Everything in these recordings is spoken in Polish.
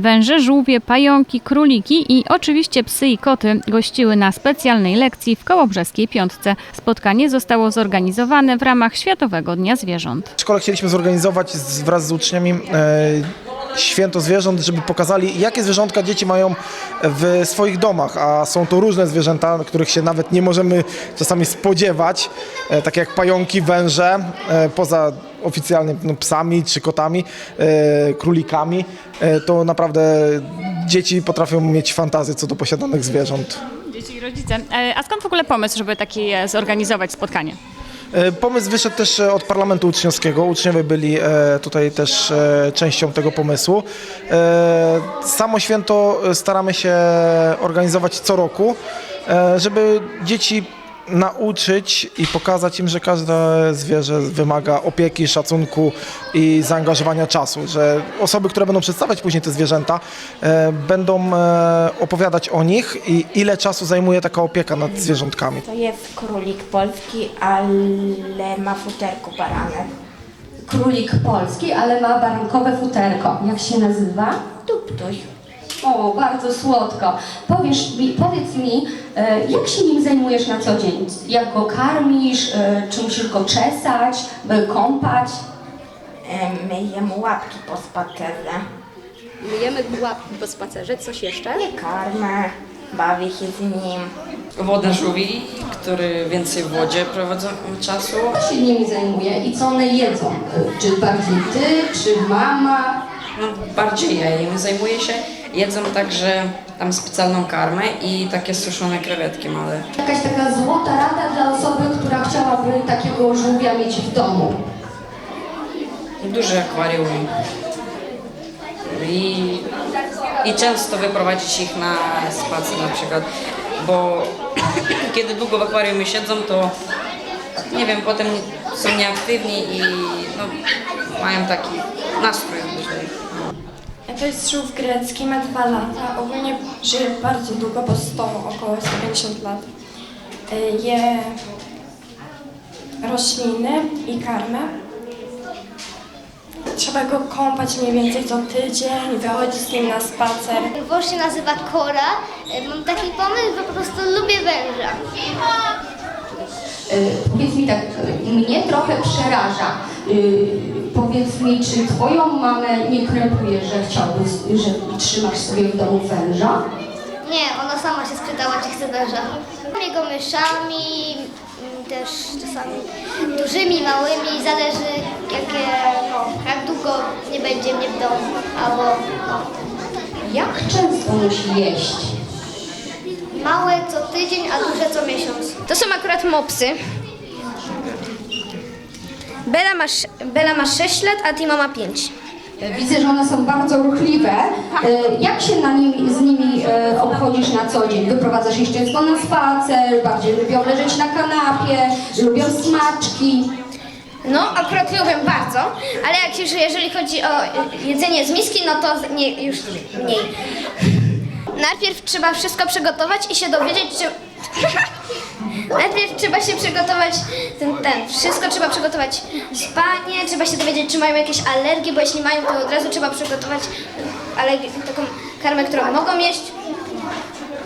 Węże, żółwie, pająki, króliki i oczywiście psy i koty gościły na specjalnej lekcji w Kołobrzeskiej Piątce. Spotkanie zostało zorganizowane w ramach Światowego Dnia Zwierząt. W szkole chcieliśmy zorganizować z, wraz z uczniami e, święto zwierząt, żeby pokazali, jakie zwierzątka dzieci mają w swoich domach, a są to różne zwierzęta, których się nawet nie możemy czasami spodziewać, e, takie jak pająki, węże, e, poza oficjalnie no, psami czy kotami, e, królikami, to naprawdę dzieci potrafią mieć fantazję co do posiadanych zwierząt. Dzieci i rodzice. A skąd w ogóle pomysł, żeby taki e, zorganizować spotkanie? E, Pomysł wyszedł też e, od Parlamentu Uczniowskiego. Uczniowie byli e, tutaj też częścią tego pomysłu. Samo święto staramy się organizować co roku, żeby dzieci nauczyć i pokazać im, że każde zwierzę wymaga opieki, szacunku i zaangażowania czasu, że osoby, które będą przedstawiać później te zwierzęta, e, będą e, opowiadać o nich i ile czasu zajmuje taka opieka nad zwierzątkami. To jest królik polski, ale ma futerko barane. Królik polski, ale ma barankowe futerko. Jak się nazywa? Tuptuś. O, bardzo słodko. Powiesz mi, powiedz mi, e, jak się nim zajmujesz na co dzień? Jak go karmisz? E, czy musisz go czesać, kąpać? E, Myję mu łapki po spacerze. Myjemy łapki po spacerze, coś jeszcze? Nie karmę, bawię się z nim. wodę żółwi, który więcej w wodzie prowadzą czasu. Kto się nimi zajmuje i co one jedzą? Czy bardziej ty, czy mama? No, bardziej ja im zajmuję się. Jedzą także tam specjalną karmę i takie suszone krewetki małe. Jakaś taka złota rada dla osoby, która chciałaby takiego żółwia mieć w domu. Duże akwarium. I, I często wyprowadzić ich na spacer na przykład, bo kiedy długo w akwarium siedzą, to nie wiem, potem są nieaktywni i no, mają taki nastrój różny. To jest żółw grecki, ma dwa lata. Ogólnie żyje bardzo długo, bo 100, około 150 lat. Y, Je rośliny i karmę. Trzeba go kąpać mniej więcej co tydzień, wychodzić z nim na spacer. Wąż się nazywa Kora. E, Mam taki pomysł, że po prostu lubię węża. E, Powiedz mi tak, e, mnie trochę przeraża. E, Powiedz mi, czy twoją mamę nie krępuje, że chciałbyś, że trzymasz sobie w domu węża? Nie, ona sama się spytała, czy chce węża. Mam jego myszami, mm, też czasami dużymi, małymi, zależy jakie, no, jak długo nie będzie mnie w domu, albo no, Jak często musi jeść? Małe co tydzień, a duże co miesiąc. To są akurat mopsy. Bela ma, Bela ma 6 lat, a Timo ma 5. E, Widzę, że one są bardzo ruchliwe. E, Jak się na nimi, z nimi e, obchodzisz na co dzień? Wyprowadzasz je często na spacer, bardziej lubią leżeć na kanapie, lubią smaczki. No, akurat lubię bardzo, ale jak już, jeżeli chodzi o jedzenie z miski, no to nie, już mniej. Najpierw trzeba wszystko przygotować i się dowiedzieć, czy... Najpierw trzeba się przygotować, ten, ten, wszystko trzeba przygotować spanie, trzeba się dowiedzieć, czy mają jakieś alergie, bo jeśli mają, to od razu trzeba przygotować alergię, taką karmę, którą mogą jeść.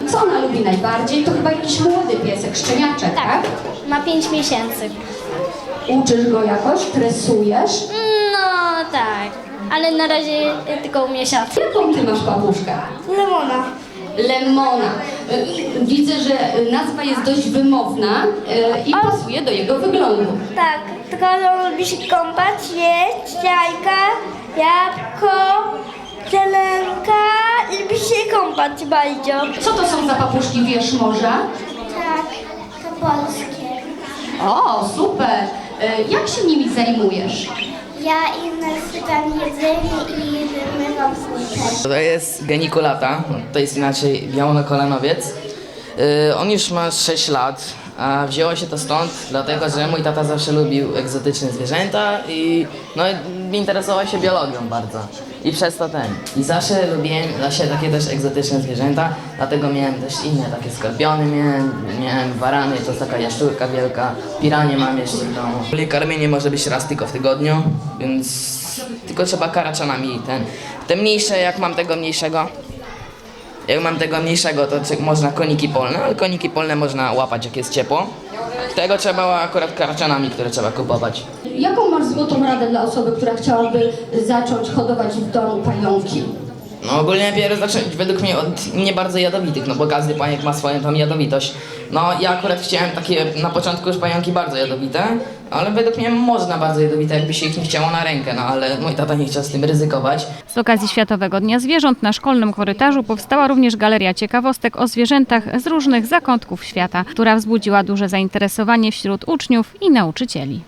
Co ona lubi najbardziej? To chyba jakiś młody piesek, szczeniaczek, tak? Ma 5 miesięcy. Uczysz go jakoś, tresujesz? No tak, ale na razie tylko umie siatkę. Jaką ty masz babuszkę? Lemona. Lemona. Widzę, że nazwa jest dość wymowna y, i pasuje do jego wyglądu. Tak, tylko on lubi się kąpać, jeść jajka, jabłko, zielonka, lubi się kąpać bardzo. Co to są za papuszki, wiesz może? Tak, to polskie. O, super. Y, Jak się nimi zajmujesz? Ja im nasypam jedzenie i wymywam słońce. To jest genikulata, to jest inaczej białonokolanowiec. Yy, on już ma 6 lat, a wzięło się to stąd, dlatego że mój tata zawsze lubił egzotyczne zwierzęta i no, interesował się biologią bardzo. I przez to ten. I zawsze lubiłem właśnie takie też egzotyczne zwierzęta, dlatego miałem też inne, takie skorpiony miałem, miałem warany, to jest taka jaszczurka wielka, piranie mam jeszcze w domu. Karmienie może być raz tylko w tygodniu, więc tylko trzeba karaczanami ten Te mniejsze, jak mam tego mniejszego, jak mam tego mniejszego, to można koniki polne, ale koniki polne można łapać, jak jest ciepło. Tego trzeba akurat karczanami, które trzeba kupować. Jaką masz złotą radę dla osoby, która chciałaby zacząć hodować w domu pająki? No ogólnie najpierw zacząć według mnie od nie bardzo jadowitych, no bo każdy pająk ma swoją tam jadowitość. No ja akurat chciałem takie na początku już pająki bardzo jadowite, ale według mnie można bardzo jadowite, jakby się ich nie chciało na rękę, no ale mój tata nie chciał z tym ryzykować. Z okazji Światowego Dnia Zwierząt na szkolnym korytarzu powstała również galeria ciekawostek o zwierzętach z różnych zakątków świata, która wzbudziła duże zainteresowanie wśród uczniów i nauczycieli.